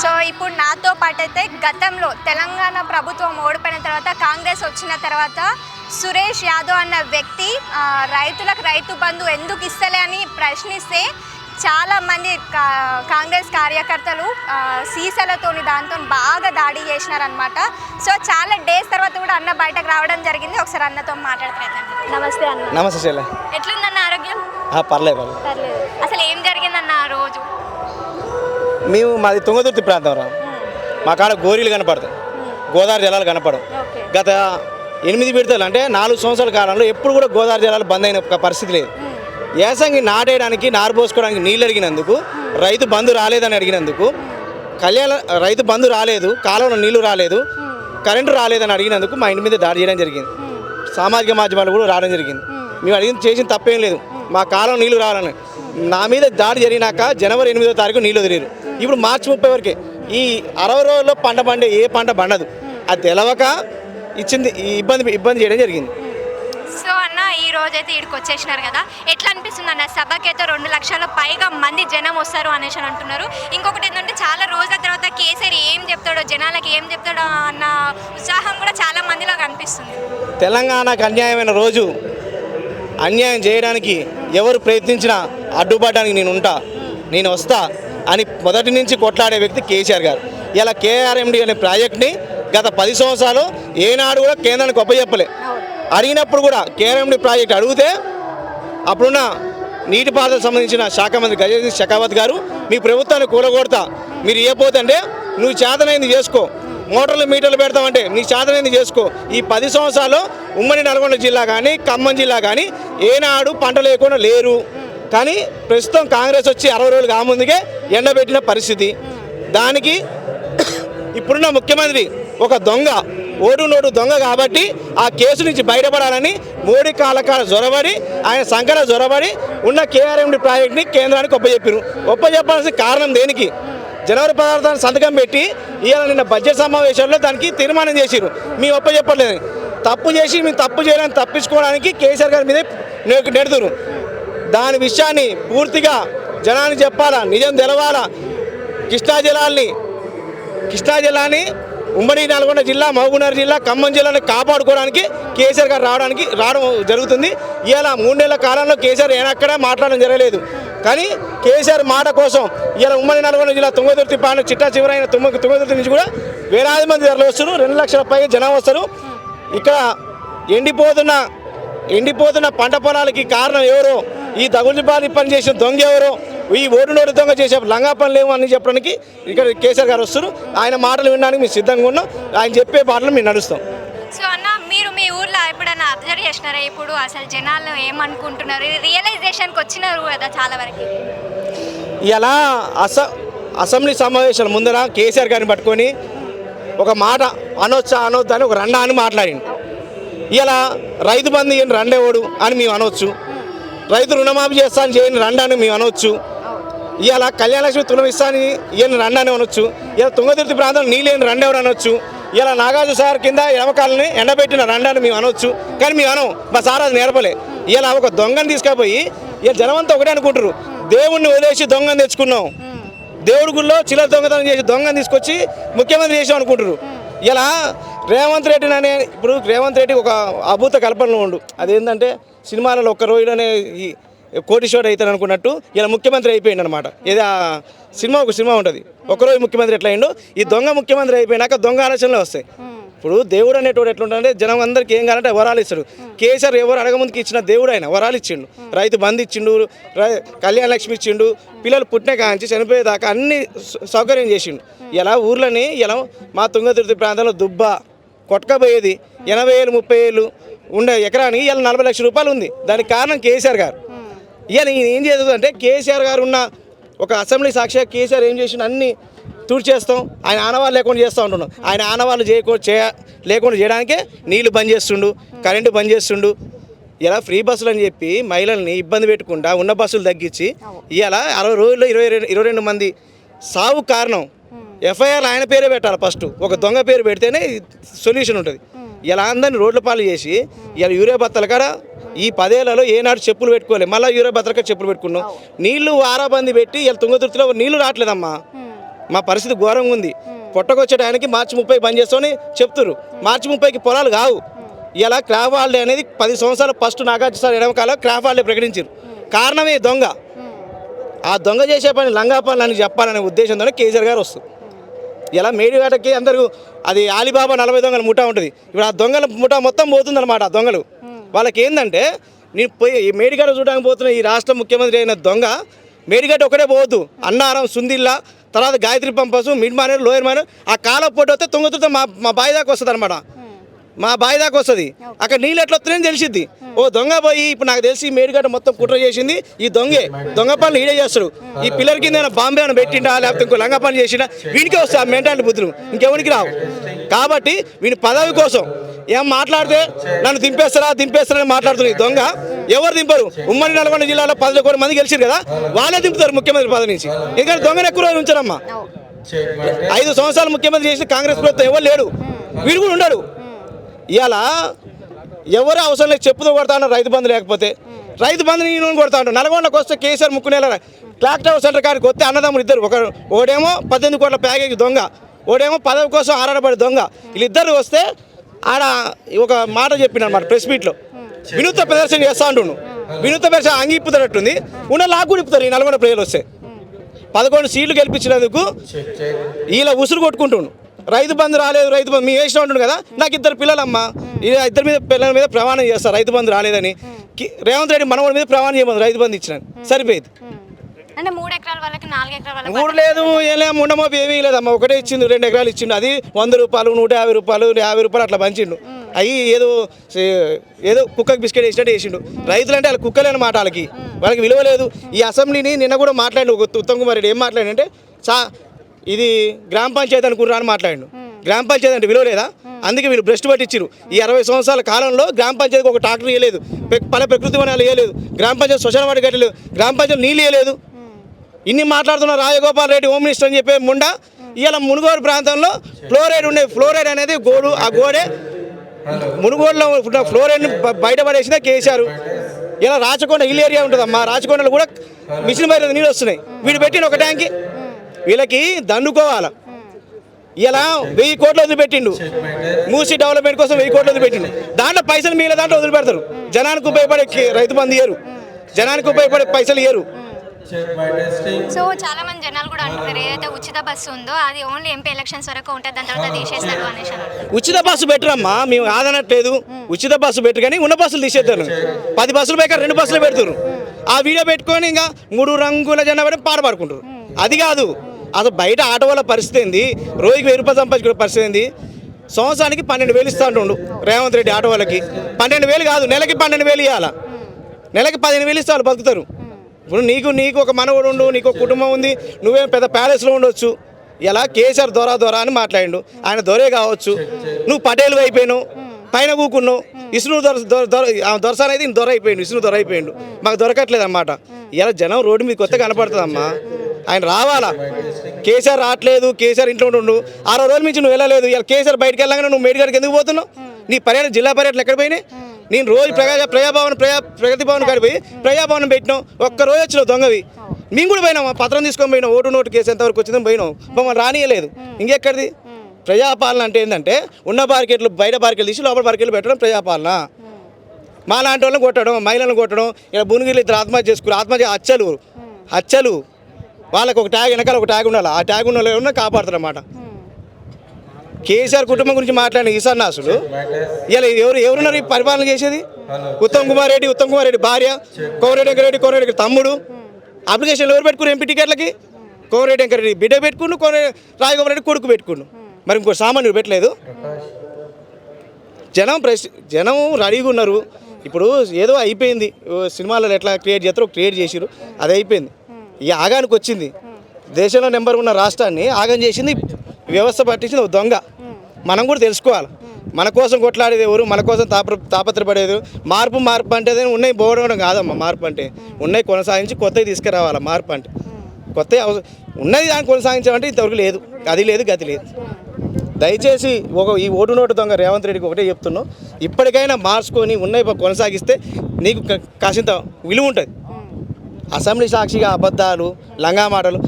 So ఇప్పుడు నాతో పాటు అయితే గతంలో తెలంగాణ ప్రభుత్వం ఓడిపోయిన తర్వాత కాంగ్రెస్ వచ్చిన తర్వాత సురేష్ యాదవ్ అన్న వ్యక్తి రైతులకు రైతు బంధు ఎందుకు ఇస్తలే అని ప్రశ్నిస్తే చాలా మంది కా- కాంగ్రెస్ కార్యకర్తలు సీసాలతోని దాంతో బాగా దాడి చేసినారనమాట సో చాలా డేస్ తర్వాత కూడా అన్న బయటకు రావడం జరిగింది. ఒకసారి అన్నతో మాట్లాడుతున్నాను నమస్తే అన్న. నమస్తే ఎట్లుందన్న ఆరోగ్యం? ఆ, పర్లేదు పర్లేదు. అసలు ఏం రోజు మేము మాది తుంగతుర్తి ప్రాంతం రా. మా కాడ గోరీలు కనపడతాయి. గోదావరి జలాలు కనపడవు. గత ఎనిమిది విడతలు అంటే నాలుగు సంవత్సరాల కాలంలో ఎప్పుడు కూడా గోదావరి జలాలు బంద్ అయిన ఒక పరిస్థితి లేదు. ఏసంగి నాటేయడానికి నారు పోసుకోవడానికి నీళ్ళు అడిగినందుకు రైతు బంధు రాలేదని అడిగినందుకు కళ్యాణ రైతు బంధు రాలేదు కాలంలో నీళ్ళు రాలేదు కరెంటు రాలేదని అడిగినందుకు మా ఇంటి మీద దాడి చేయడం జరిగింది. సామాజిక మాధ్యమాలు కూడా రావడం జరిగింది. మేము. అడిగింది చేసిన తప్పేం లేదు. మా కాలం నీళ్ళు రావాలని. నా మీద దాడి జరిగినాక జనవరి ఎనిమిదో తారీఖు నీళ్ళు వదిలేరు. ఇప్పుడు మార్చి ముప్పై వరకే. ఈ అరవై రోజుల్లో పంట పండే ఏ పంట పండదు. అది తెలవక ఇచ్చింది ఈ ఇబ్బంది ఇబ్బంది చేయడం జరిగింది. సో అన్న ఈ రోజు అయితే ఇక్కడికి వచ్చేసినారు కదా? ఎట్లా అనిపిస్తుంది అన్న? సభకైతే రెండు లక్షల పైగా మంది జనం వస్తారు అనేసి అని అంటున్నారు. ఇంకొకటి ఏంటంటే చాలా రోజుల తర్వాత కేసీఆర్ ఏం చెప్తాడో జనాలకి ఏం చెప్తాడో అన్న ఉత్సాహం కూడా చాలా మందిలో కనిపిస్తుంది. తెలంగాణకు అన్యాయమైన రోజు. అన్యాయం చేయడానికి ఎవరు ప్రయత్నించినా అడ్డుపడడానికి నేను ఉంటా నేను వస్తా అని మొదటి నుంచి కొట్లాడే వ్యక్తి కేసీఆర్ గారు. ఇలా కేఆర్ఎండి అనే ప్రాజెక్ట్ని గత పది సంవత్సరాలు ఏనాడు కూడా కేంద్రానికి ఒప్పచెప్పలే అడిగినప్పుడు కూడా కేఆర్ఎండి ప్రాజెక్ట్ అడిగితే అప్పుడున్న నీటిపారుదల సంబంధించిన శాఖ మంత్రి గజేంద్ర షెకావత్ గారు మీ ప్రభుత్వాన్ని కూలగొడతా మీరు ఏ పోతంటే నువ్వు చేతనైంది చేసుకో మోటార్లు మీటర్లు పెడతామంటే నీ చేతనేది చేసుకో. ఈ పది సంవత్సరాలు ఉమ్మడి నల్గొండ జిల్లా కానీ ఖమ్మం జిల్లా కానీ ఏనాడు పంట లేకుండా లేరు. కానీ ప్రస్తుతం కాంగ్రెస్ వచ్చి అరవై రోజులు కాముందుకే ఎండబెట్టిన పరిస్థితి. దానికి ఇప్పుడున్న ముఖ్యమంత్రి ఒక దొంగ ఓటు నోటు దొంగ కాబట్టి ఆ కేసు నుంచి బయటపడాలని మోడీ కాలకాల జొరబడి ఆయన సంకర జొరబడి ఉన్న కేఆర్ఎండి ప్రాజెక్ట్ని కేంద్రానికి ఒప్పజెప్పారు ఒప్పజెప్పాల్సిన కారణం దేనికి? జనవరి పదార్థాన్ని సంతకం పెట్టి ఇవాళ నిన్న బడ్జెట్ సమావేశంలో దానికి తీర్మానం చేసిరు మీ ఒప్పచెప్పలేదు తప్పు చేసి మేము తప్పు చేయడానికి తప్పించుకోవడానికి కేసీఆర్ గారి మీద నెడుతురు దాని విషయాన్ని పూర్తిగా జనానికి చెప్పాలా? నిజం తెలవాలా? కృష్ణా జలాల్ని కృష్ణా జిల్లాని ఉమ్మడి నల్గొండ జిల్లా మహబూబ్నగర్ జిల్లా ఖమ్మం జిల్లాని కాపాడుకోవడానికి కేసీఆర్ గారు రావడానికి రావడం జరుగుతుంది. ఇలా మూడేళ్ళ కాలంలో కేసీఆర్ ఏనక్కడ మాట్లాడడం జరగలేదు. కానీ కేసీఆర్ మాట కోసం ఇలా ఉమ్మడి నల్గొండ జిల్లా తుంగతుర్తి పాలన చిట్టా చివరైన తుమ్మ తుంగతుర్తి నుంచి కూడా వేలాది మంది ధరలు వస్తారు రెండు లక్షల పైగా జనం వస్తారు. ఇక్కడ ఎండిపోతున్న ఎండిపోతున్న పంట పొలాలకి కారణం ఎవరో? ఈ దగులుబారి పనిచేసిన దొంగ ఎవరో? ఈ ఓటు నోటు దొంగ చేసే లంగా పని లేవు అని చెప్పడానికి ఇక్కడ కేసీఆర్ గారు వస్తారు ఆయన మాటలు వినడానికి మేము సిద్ధంగా ఉన్నాం. ఆయన చెప్పే మాటలు మేము నడుస్తాం. సో అన్న మీరు మీ ఊర్లో ఎప్పుడైనా అబ్జర్వ్ చేసినారా? ఇప్పుడు అసలు జనాలు ఏమనుకుంటున్నారు? రియలైజేషన్కి వచ్చినారు కదా చాలా వరకు. ఇలా అస అసెంబ్లీ సమావేశాల ముందర కేసీఆర్ గారిని పట్టుకొని ఒక మాట అనొచ్చా అనొద్దా అని ఒక రండా అని మాట్లాడింది ఇలా రైతు బంధు ఇయ్యండి రండేవాడు అని మేము అనొచ్చు. రైతు రుణమాఫీ చేస్తాను చేయని రండా అని మేము అనొచ్చు. ఇవాళ కళ్యాణలక్ష్మి తులం అని ఈయన రండి అని అనొచ్చు. ఇలా తుంగతుర్తి ప్రాంతంలో రండి ఎవరు అనొచ్చు. ఇలా నాగార్జు సార్ కింద ఎడమకాలని ఎండబెట్టిన రండాన్ని మేము అనొచ్చు. కానీ మేము అనం మా సార్ అది నేర్పలే. ఇలా ఒక దొంగని తీసుకుపోయి ఇలా జనమంతా ఒకటే అనుకుంటారు దేవుణ్ణి వదిలేసి దొంగని తెచ్చుకున్నాం. దేవుడి గుళ్ళో చిల్లర దొంగతనం చేసి దొంగని తీసుకొచ్చి ముఖ్యమంత్రి చేసాం అనుకుంటారు ఇలా రేవంత్ రెడ్డిని అనే ఇప్పుడు రేవంత్ రెడ్డి ఒక అభూత కల్పనలో ఉండు. అదేంటంటే సినిమాలలో ఒక్క రోజులోనే ఈ కోటీశ్వరుడు అవుతాడు అనుకున్నట్టు ఇలా ముఖ్యమంత్రి అయిపోయింది అనమాట ఇది ఆ సినిమా ఒక సినిమా ఉంటుంది. ఒకరోజు ముఖ్యమంత్రి ఎట్లా అయిండు ఈ దొంగ ముఖ్యమంత్రి అయిపోయినాక దొంగ ఆలోచనలు వస్తాయి. ఇప్పుడు దేవుడు అనేటోడు ఎట్లుంటాడంటే జనం అందరికి ఏం కావాలంటే వరాలు ఇస్తాడు. కేసీఆర్ ఎవరు అడగముందుకు ఇచ్చిన దేవుడు ఆయన వరాలు ఇచ్చిండు. రైతు బంధు ఇచ్చిండు రై- కళ్యాణ లక్ష్మి ఇచ్చిండు పిల్లలు పుట్టిన కాంచి చనిపోయేదాకా అన్ని సౌ- సౌకర్యం చేసిండు. ఇలా ఊర్లని ఇలా మా తుంగతుర్తి ప్రాంతంలో దుబ్బ కొట్టకపోయేది ఎనభై ఏళ్ళు ముప్పై ఏళ్ళు ఉండే ఎకరానికి ఇలా నలభై లక్షల రూపాయలు ఉంది. దానికి కారణం కేసీఆర్ గారు. ఇక నేను ఏం చేస్తుంది అంటే కేసీఆర్ గారు ఉన్న ఒక అసెంబ్లీ సాక్షిగా కేసీఆర్ ఏం చేసిన అన్ని చేస్తాం. ఆయన ఆనవాళ్ళు లేకుండా చేస్తూ ఉంటున్నాం ఆయన ఆనవాళ్ళు చేయకూ చేయ లేకుండా చేయడానికే నీళ్ళు బంద్ చేస్తుండు కరెంటు బంద్ చేస్తుండు. ఇలా ఫ్రీ బస్సులు అని చెప్పి మహిళల్ని ఇబ్బంది పెట్టకుండా ఉన్న బస్సులు తగ్గించి ఇలా అరవై రోజుల్లో ఇరవై రెండు ఇరవై రెండు మంది సావు కారణం. ఎఫ్ఐఆర్ ఆయన పేరే పెట్టాలి ఫస్ట్. ఒక దొంగ పేరు పెడితేనే సొల్యూషన్ ఉంటుంది. ఇలా అందరిని రోడ్ల పాలు చేసి ఇలా యూరియా బత్తల కాడ ఈ పదేళ్ళలో ఏనాడు చెప్పులు పెట్టుకోలేదు మళ్ళీ యూరియా బత్తలక చెప్పులు పెట్టుకున్నాం. నీళ్ళు వారాబంది పెట్టి ఇలా తుంగతుర్తిలో నీళ్ళు రావట్లేదమ్మా. మా పరిస్థితి ఘోరంగా ఉంది. పొట్టకొచ్చే టయానికి మార్చి ముప్పై బంద్ చేస్తామని చెప్తున్నారు మార్చి ముప్పైకి పొలాలు కావు. ఇలా క్రాఫ్ హాలిడే అనేది పది సంవత్సరాలు ఫస్ట్ నాగార్జున సార్ ఎడమ కాలం క్రాఫ్ హాలిడే ప్రకటించారు కారణమే దొంగ. ఆ దొంగ చేసే పని లంగా పనులు అని చెప్పాలనే ఉద్దేశంతోనే కేసీఆర్ గారు వస్తుంది ఇలా మేడిగడ్డకి అందరూ అది ఆలిబాబా నలభై దొంగల ముఠా ఉంటుంది. ఇప్పుడు ఆ దొంగల ముఠా మొత్తం పోతుందన్నమాట ఆ దొంగలు. వాళ్ళకి ఏంటంటే నేను పోయి ఈ మేడిగడ్డ చూడడానికి పోతున్న ఈ రాష్ట్ర ముఖ్యమంత్రి అయిన దొంగ మేడిగడ్డ ఒకటే పోవద్దు అన్నారం సుందిల్లా తర్వాత గాయత్రి పంపసు మిడ్ మానేరు లోయర్ మానేరు ఆ కాల పోటీ వస్తే తుంగతుతో మా మా బావి దాకా వస్తుంది అనమాట మా బావి దాకా వస్తుంది. అక్కడ నీళ్ళు ఎట్లా వస్తున్నాయని తెలిసిద్ది. ఓ దొంగ పోయి ఇప్పుడు నాకు తెలిసి మేడిగడ్డ మొత్తం కుట్ర చేసింది. ఈ దొంగే దొంగ పనులు ఈడే చేస్తాడు. ఈ పిల్లర్ కింద బాంబే అని పెట్టిండా లేకపోతే ఇంకో లంగ పని చేసినా వీనికే వస్తాయి ఆ మెంటాలిటీ బుద్ధులు. ఇంకెవరికి రావు. కాబట్టి వీని పదవి కోసం ఏం మాట్లాడితే నన్ను దింపేస్తారా దింపేస్తారా అని మాట్లాడుతుంది దొంగ. ఎవరు దింపరు? ఉమ్మడి నల్గొండ జిల్లాలో పది కోటి మంది గెలిచారు కదా వాళ్ళే దింపుతారు ముఖ్యమంత్రి పదవి నుంచి. ఎందుకంటే దొంగను ఎక్కువ రోజులు ఉంచారమ్మా. ఐదు సంవత్సరాలు ముఖ్యమంత్రి చేసిన కాంగ్రెస్ ప్రభుత్వం ఎవరు లేడు. వీడు కూడా ఉండడు. ఇవాళ ఎవరు అవసరం లేదు చెప్పుతో కొడతాను రైతు బంధు లేకపోతే. రైతు బంధు నేను కొడతాను నల్గొండకు వస్తే కేసీఆర్ ముక్కునేల క్లాక్ టవర్ సెంటర్ కాడికి వస్తే అన్నదమ్ములు ఇద్దరు. ఒక ఒకడేమో పద్దెనిమిది కోట్ల ప్యాకేజ్ దొంగ. ఒకడేమో పదవి కోసం ఆరాడపడే దొంగ. వీళ్ళిద్దరు వస్తే ఆడ ఒక మాట చెప్పిన అనమాట ప్రెస్ మీట్లో. వినూత్న ప్రదర్శన చేస్తా అంటుండు వినూత్న ప్రదర్శన అంగి ఇప్పుతారట్టుంది ఉన్న లాగు కూడా ఇప్పుతారు ఈ నల్గొండ ప్రజలు వస్తే. పదకొండు సీట్లు గెలిపించినందుకు వీళ్ళ ఉసురు కొట్టుకుంటుండు. రైతు బంధు రాలేదు రైతు బంధు మీ వేసిన ఉంటుంది కదా నాకు ఇద్దరు పిల్లలమ్మా. ఇద్దరి మీద పిల్లల మీద ప్రమాణం చేస్తారు రైతు బంధు రాలేదని. రేవంత్ రెడ్డి మనవాడి మీద ప్రమాణం చేయమని రైతు బంధు ఇచ్చిన. సరిపోయింది. అంటే మూడు ఎకరాల వాళ్ళకి నాలుగు ఎకరాల వాళ్ళకి మూడు లేదు ఏం ఉండమోపు ఏమీ లేదమ్మా. ఒకటే ఇచ్చింది రెండు ఎకరాలు ఇచ్చిండు. అది వంద రూపాయలు నూట యాభై రూపాయలు యాభై రూపాయలు అట్లా పంచిండు. అవి ఏదో ఏదో కుక్కకి బిస్కెట్ వేసినట్టు వేసిండు. రైతులు అంటే వాళ్ళ కుక్కలేని మాట వాళ్ళకి. వాళ్ళకి విలువ లేదు. ఈ అసెంబ్లీని నిన్న కూడా మాట్లాడి ఉత్తమ్ కుమార్ రెడ్డి. ఏం మాట్లాడంటే చా ఇది గ్రామ పంచాయతీ అనుకుర్రా అని మాట్లాడిండు. గ్రామ పంచాయతీ అంటే విలువ లేదా అందుకే వీళ్ళు భ్రష్టు పట్టించారు ఈ అరవై సంవత్సరాల కాలంలో గ్రామ పంచాయతీకి ఒక ట్రాక్టర్ ఇవ్వలేదు పల ప్రకృతి వనాలు ఇవ్వలేదు గ్రామ పంచాయతీ శ్మశాన వాటి కట్టలేదు. గ్రామ పంచాయతీ నీళ్ళు ఇవ్వలేదు ఇన్ని మాట్లాడుతున్న రాజగోపాల్ రెడ్డి హోమ్ మినిస్టర్ అని చెప్పే ముండ ఇవాళ మునుగోడు ప్రాంతంలో ఫ్లోరైడ్ ఉండే ఫ్లోరైడ్ అనేది గోడు ఆ గోడే మునుగోడులో ఉన్న ఫ్లోరైడ్ని బయటపడేసిందే కేసీఆర్. ఇలా రాచకొండ హిల్ ఏరియా ఉంటుందమ్మా. రాచకొండలో కూడా మిషన్ బయట నీళ్ళు వస్తున్నాయి. వీడు పెట్టిన ఒక ట్యాంకి వీళ్ళకి దండుకోవాలి. ఇలా వెయ్యి కోట్లు వదిలిపెట్టిండు మూసి డెవలప్మెంట్ కోసం వెయ్యి కోట్లు వదిలిపెట్టిండు దాంట్లో పైసలు మిగిలిన దాంట్లో వదిలిపెడతారు. జనానికి ఉపయోగపడే రైతు బంధు ఇయ్యరు. జనానికి ఉపయోగపడే పైసలు ఇయ్యరు. సో చాలా మంది జనాలు కూడా అంటున్నారు ఏదైతే ఉచిత బస్సు ఉందో అది ఓన్లీ ఎంపీ ఎలక్షన్స్ వరకు ఉంటుంది దాని తర్వాత తీసేస్తారు అనేసి. ఉచిత బస్సు పెట్టరమ్మా మేము ఆదనట్లేదు. ఉచిత బస్సు పెట్టు కానీ ఉన్న బస్సులు తీసేద్దాను పది బస్సులు పోయాక రెండు బస్సులు పెడుతురు ఆ వీడియో పెట్టుకొని ఇంకా మూడు రంగుల జెండా పెట్టి పాట పాడుకుంటారు అది కాదు. అసలు బయట ఆట వాళ్ళ పరిస్థితి ఏంది? రోజుకి వెయ్యి రూపాయలు సంపాదించుకునే పరిస్థితి ఏంది? సంవత్సరానికి పన్నెండు వేలు ఇస్తా ఉంటుండు రేవంత్ రెడ్డి ఆటో వాళ్ళకి. పన్నెండు వేలు కాదు నెలకి పన్నెండు వేలు ఇవ్వాలా నెలకి పదిహేను వేలు ఇస్తే వాళ్ళు బతుకుతారు. ఇప్పుడు నీకు నీకు ఒక మనవడు ఉండు నీకు ఒక కుటుంబం ఉంది నువ్వేం పెద్ద ప్యాలెస్లో ఉండొచ్చు. ఇలా కేసీఆర్ దొరా దొరా అని మాట్లాడిండు. ఆయన దొరే కావచ్చు. నువ్వు పటేలు అయిపోయావు పైన కూకున్నావు. ఇసును దొర దొర దొర దొరసానైతే దొర అయిపోయిండు ఇసును దొర అయిపోయిండు. మాకు దొరకట్లేదు అన్నమాట. ఇలా జనం రోడ్డు మీద కొత్త కనపడుతుందమ్మా. ఆయన రావాలా? కేసీఆర్ రావట్లేదు కేసీఆర్ ఇంట్లో ఉండు ఆరో రోజుల నుంచి నువ్వు వెళ్ళలేదు. ఇలా కేసీఆర్ బయటకు వెళ్ళగానే నువ్వు మేడిగాడికి ఎందుకు పోతున్నావు? నీ పర్యటన జిల్లా పర్యటనలు ఎక్కడ పోయినాయి? నేను రోజు ప్రజా ప్రజాభవన్ ప్రజా ప్రగతి భవన్ కాడికి పోయి ప్రజాభవన్ పెట్టినాం ఒక్క రోజు వచ్చినావు దొంగవి. మేము కూడా పోయినాం పత్రం తీసుకొని పోయినాం ఓటు నోటు కేసు ఎంతవరకు వచ్చిందని పోయినాం మమ్మల్ని రానియలేదు. ఇంకెక్కడిది? ప్రజాపాలన అంటే ఏంటంటే ఉన్న బార్కెట్లు బయట బార్కెట్లు తీసి లోపల బార్కెట్లు పెట్టడం ప్రజాపాలన. మా లాంటి వాళ్ళని కొట్టడం మహిళలను కొట్టడం ఇలా భువనగిరిలో ఇద్దరు ఆత్మహత్య చేసుకుని ఆత్మహత్య హత్యలు హత్యలు వాళ్ళకి ఒక ట్యాగ్ వెనకాల ఒక ట్యాగ్ ఉండాలి. ఆ ట్యాగ్ ఉన్న వాళ్ళు కాపాడుతారు అన్నమాట కేసీఆర్ కుటుంబం గురించి మాట్లాడిన ఈ ఇలా ఎవరు ఎవరున్నారు పరిపాలన చేసేది? ఉత్తమ్ కుమార్ రెడ్డి ఉత్తమ్ కుమార్ రెడ్డి భార్య కోమరెడ్డి వెంకరెడ్డి కోమరెడ్డి తమ్ముడు. అప్లికేషన్లు ఎవరు పెట్టుకున్నారు ఎంపీ టికెట్లకి? కోమరెడ్డి వెంకరెడ్డి బిడ్డ పెట్టుకుండు కోమరెడ్డి రాజగోపాల్ కొడుకు పెట్టుకుండు మరి ఇంకో సామాన్యుడు పెట్టలేదు. జనం ప్రెస్ జనం రెడీగా ఉన్నారు. ఇప్పుడు ఏదో అయిపోయింది. ఓ సినిమాలలో ఎట్లా క్రియేట్ చేస్తారో క్రియేట్ చేసిరు అది అయిపోయింది. ఈ ఆగానికి వచ్చింది. దేశంలో నెంబర్ ఉన్న రాష్ట్రాన్ని ఆగం చేసింది వ్యవస్థ పట్టించింది ఒక దొంగ. మనం కూడా తెలుసుకోవాలి. మన కోసం కొట్లాడేది ఎవరు? మన కోసం తాప తాపత్రపడేది మార్పు మార్పు అంటే ఉన్నాయి పోవడం కాదమ్మా. మార్పు అంటే ఉన్నాయి కొనసాగించి కొత్తవి తీసుకురావాలి మార్పు అంటే. కొత్త ఉన్నది దాన్ని కొనసాగించామంటే ఇంతవరకు లేదు. అది లేదు గతి లేదు. దయచేసి ఒక ఈ ఓటు నోటు దొంగ రేవంత్ రెడ్డికి ఒకటే చెప్తున్నాం. ఇప్పటికైనా మార్చుకొని ఉన్నాయి కొనసాగిస్తే నీకు కాసింత విలువ ఉంటుంది. అసెంబ్లీ సాక్షిగా అబద్ధాలు లంగా మాటలు.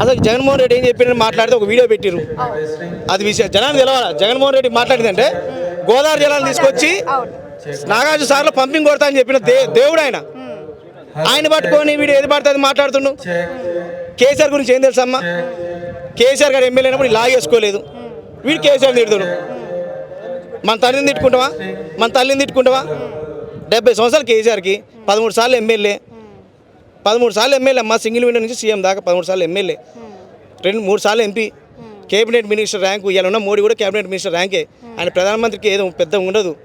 అసలు జగన్మోహన్ రెడ్డి ఏం చెప్పిన మాట్లాడితే ఒక వీడియో పెట్టిరు అది విషయం. జనానికి తెలవాలా? జగన్మోహన్ రెడ్డి మాట్లాడిందంటే గోదావరి జలాలు తీసుకొచ్చి నాగార్జున సార్లో పంపింగ్ కొడతా అని చెప్పిన దే దేవుడు ఆయన. ఆయన పట్టుకొని వీడు ఏది పడితే అది మాట్లాడుతుండు. కేసీఆర్ గురించి ఏం తెలుసమ్మా? కేసీఆర్ గారు ఎమ్మెల్యే అయినప్పుడు లాగేసుకోలేదు వీడు కేసీఆర్ తిడుతుడు. మన తల్లిని తిట్టుకుంటావా? మన తల్లిని తిట్టుకుంటావా? డెబ్బై సంవత్సరాలు కేసీఆర్కి పదమూడు సార్లు ఎమ్మెల్యే. పదమూడు సార్లు ఎమ్మెల్యే అమ్మ సింగిల్ విండో నుంచి సీఎం దాకా పదమూడు సార్లు ఎమ్మెల్యే. రెండు మూడు సార్లు ఎంపీ. కేబినెట్ మినిస్టర్ ర్యాంకు ఇలా ఉన్న మోడీ కూడా కేబినెట్ మినిస్టర్ ర్యాంకే. ఆయన ప్రధానమంత్రికి ఏదో పెద్ద ఉండదు.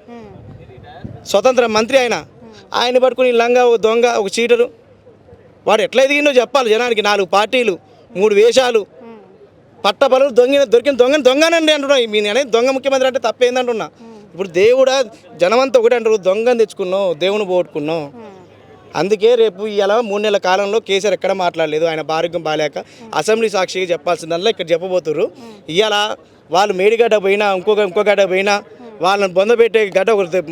స్వతంత్ర మంత్రి ఆయన. ఆయన పట్టుకుని లంగా ఒక దొంగ ఒక చీటరు. వాడు ఎట్లా ఎదిగిందో చెప్పాలి జనానికి. నాలుగు పార్టీలు మూడు వేషాలు. పట్టబలు దొంగిన దొరికిన దొంగని దొంగనండి అంటున్నా. మీ అనేది దొంగ ముఖ్యమంత్రి అంటే తప్పేందంటున్నా. ఇప్పుడు దేవుడా జనమంతా ఒకటి అంటారు దొంగని తెచ్చుకున్నాం దేవుని పోగొట్టుకున్నాం అందుకే రేపు ఇలా మూడు నెలల కాలంలో కేసీఆర్ ఎక్కడ మాట్లాడలేదు ఆయన ఆరోగ్యం బాగాలేక అసెంబ్లీ సాక్షిగా చెప్పాల్సిందల్లా ఇక్కడ చెప్పబోతున్నారు ఇవాళ వాళ్ళు మేడిగడ్డ పోయినా ఇంకొక ఇంకో గడ్డ పోయినా వాళ్ళని బొందబెట్టే గడ్డ ఒక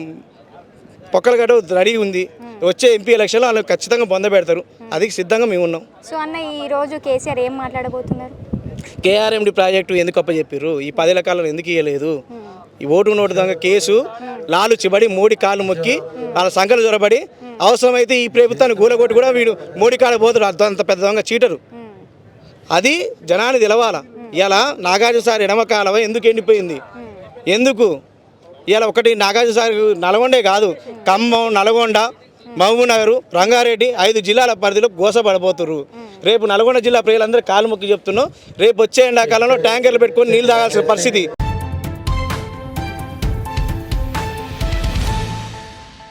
పొక్కల గడ్డ రెడీ ఉంది. వచ్చే ఎంపీ ఎలక్షన్లో వాళ్ళు ఖచ్చితంగా బొంద పెడతారు. అది సిద్ధంగా మేము ఉన్నాం. సో అన్న ఈ రోజు కేసీఆర్ ఏం మాట్లాడబోతున్నారు? కేఆర్ఎండి ప్రాజెక్టు ఎందుకు అప్పచెప్పారు ఈ పదేళ్ళ కాలంలో ఎందుకు ఇవ్వలేదు ఈ ఓటు నోటు దొంగ కేసు లాలు చిబడి మోడీ కాళ్ళు మొక్కి వాళ్ళ సంఖ్యలు జొరబడి అవసరమైతే ఈ ప్రభుత్వాన్ని గూలగొట్టి కూడా వీడు మోడీ కాడ పోతాడు అంత- అంత పెద్ద దొంగ చీటరు. అది జనాన్ని తెలవాల. ఇలా నాగార్జున సార్ ఎడమ కాలవ ఎందుకు ఎండిపోయింది? ఎందుకు? ఇలా ఒకటి నాగార్జున సార్ నల్గొండే కాదు ఖమ్మం నల్గొండ మహబూబ్నగర్ రంగారెడ్డి ఐదు జిల్లాల పరిధిలో గోసపడబోతున్నారు రేపు నల్గొండ జిల్లా ప్రజలందరూ కాలు మొక్కి చెప్తున్నాం రేపు వచ్చే ఎండాకాలంలో ట్యాంకర్లు పెట్టుకొని నీళ్ళు తాగాల్సిన పరిస్థితి.